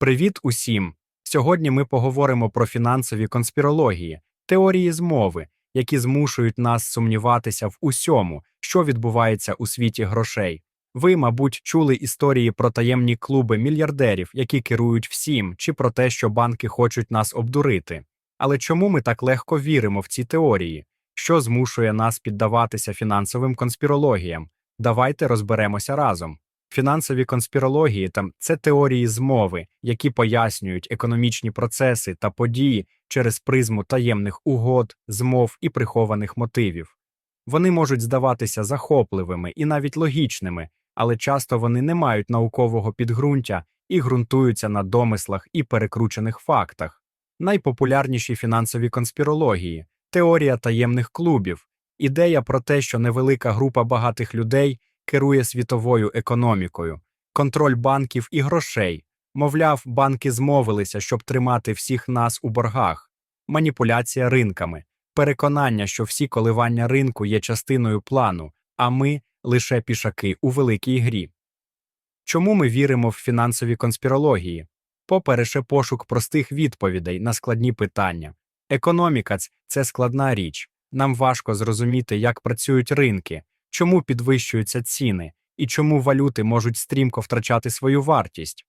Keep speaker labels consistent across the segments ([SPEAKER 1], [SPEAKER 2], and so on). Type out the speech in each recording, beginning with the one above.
[SPEAKER 1] Привіт усім! Сьогодні ми поговоримо про фінансові конспірології, теорії змови, які змушують нас сумніватися в усьому, що відбувається у світі грошей. Ви, мабуть, чули історії про таємні клуби мільярдерів, які керують всім, чи про те, що банки хочуть нас обдурити. Але чому ми так легко віримо в ці теорії? Що змушує нас піддаватися фінансовим конспірологіям? Давайте розберемося разом. Фінансові конспірології там це теорії змови, які пояснюють економічні процеси та події через призму таємних угод, змов і прихованих мотивів. Вони можуть здаватися захопливими і навіть логічними, але часто вони не мають наукового підґрунтя і ґрунтуються на домислах і перекручених фактах. Найпопулярніші фінансові конспірології теорія таємних клубів, ідея про те, що невелика група багатих людей керує світовою економікою, контроль банків і грошей. Мовляв, банки змовилися, щоб тримати всіх нас у боргах, маніпуляція ринками, переконання, що всі коливання ринку є частиною плану, а ми лише пішаки у великій грі. Чому ми віримо в фінансові конспірології? По-перше, пошук простих відповідей на складні питання. Економіка – це складна річ. Нам важко зрозуміти, як працюють ринки, чому підвищуються ціни і чому валюти можуть стрімко втрачати свою вартість.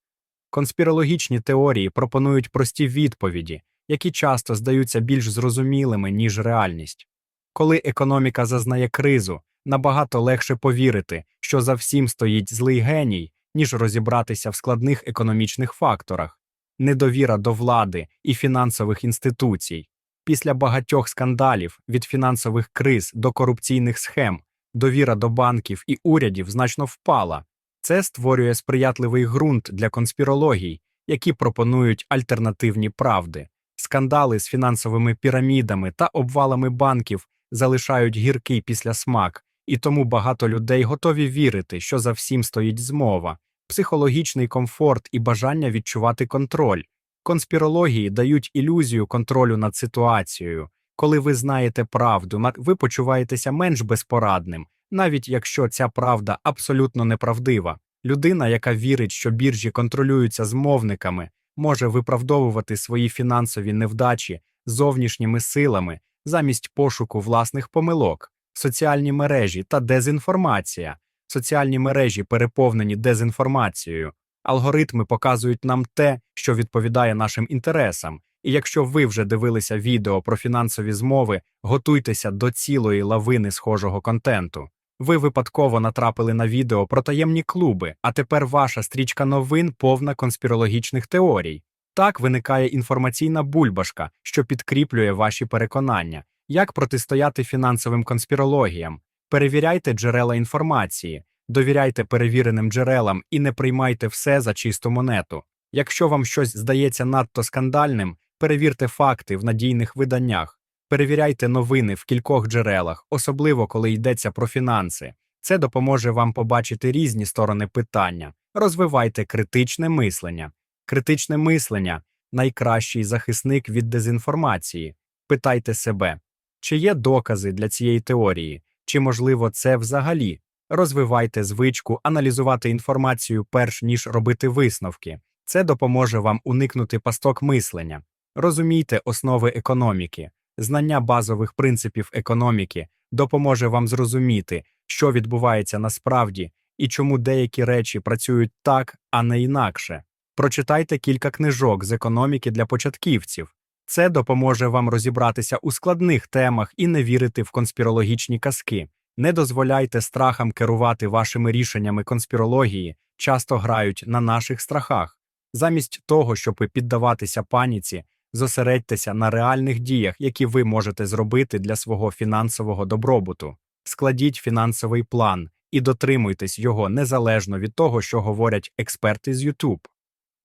[SPEAKER 1] Конспірологічні теорії пропонують прості відповіді, які часто здаються більш зрозумілими, ніж реальність. Коли економіка зазнає кризу, набагато легше повірити, що за всім стоїть злий геній, ніж розібратися в складних економічних факторах, недовіра до влади і фінансових інституцій. Після багатьох скандалів від фінансових криз до корупційних схем довіра до банків і урядів значно впала. Це створює сприятливий ґрунт для конспірологій, які пропонують альтернативні правди. Скандали з фінансовими пірамідами та обвалами банків залишають гіркий післясмак, і тому багато людей готові вірити, що за всім стоїть змова, психологічний комфорт і бажання відчувати контроль. Конспірології дають ілюзію контролю над ситуацією. Коли ви знаєте правду, ви почуваєтеся менш безпорадним, навіть якщо ця правда абсолютно неправдива. Людина, яка вірить, що біржі контролюються змовниками, може виправдовувати свої фінансові невдачі зовнішніми силами замість пошуку власних помилок, соціальні мережі та дезінформація. Соціальні мережі переповнені дезінформацією. Алгоритми показують нам те, що відповідає нашим інтересам. І якщо ви вже дивилися відео про фінансові змови, готуйтеся до цілої лавини схожого контенту. Ви випадково натрапили на відео про таємні клуби, а тепер ваша стрічка новин повна конспірологічних теорій. Так виникає інформаційна бульбашка, що підкріплює ваші переконання, як протистояти фінансовим конспірологіям. Перевіряйте джерела інформації, довіряйте перевіреним джерелам і не приймайте все за чисту монету. Якщо вам щось здається надто скандальним, перевірте факти в надійних виданнях, перевіряйте новини в кількох джерелах, особливо коли йдеться про фінанси. Це допоможе вам побачити різні сторони питання. Розвивайте критичне мислення. Критичне мислення найкращий захисник від дезінформації. Питайте себе, чи є докази для цієї теорії, чи можливо це взагалі. Розвивайте звичку аналізувати інформацію перш ніж робити висновки. Це допоможе вам уникнути пасток мислення. Розумійте основи економіки, знання базових принципів економіки допоможе вам зрозуміти, що відбувається насправді і чому деякі речі працюють так, а не інакше. Прочитайте кілька книжок з економіки для початківців. Це допоможе вам розібратися у складних темах і не вірити в конспірологічні казки. Не дозволяйте страхам керувати вашими рішеннями конспірології, часто грають на наших страхах. Замість того, щоб піддаватися паніці, зосередьтеся на реальних діях, які ви можете зробити для свого фінансового добробуту. Складіть фінансовий план і дотримуйтесь його незалежно від того, що говорять експерти з YouTube.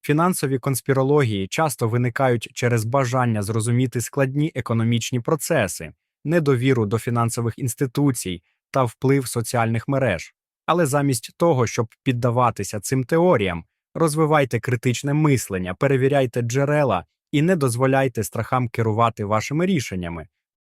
[SPEAKER 1] Фінансові конспірології часто виникають через бажання зрозуміти складні економічні процеси, недовіру до фінансових інституцій та вплив соціальних мереж. Але замість того, щоб піддаватися цим теоріям, розвивайте критичне мислення, перевіряйте джерела і не дозволяйте страхам керувати вашими рішеннями.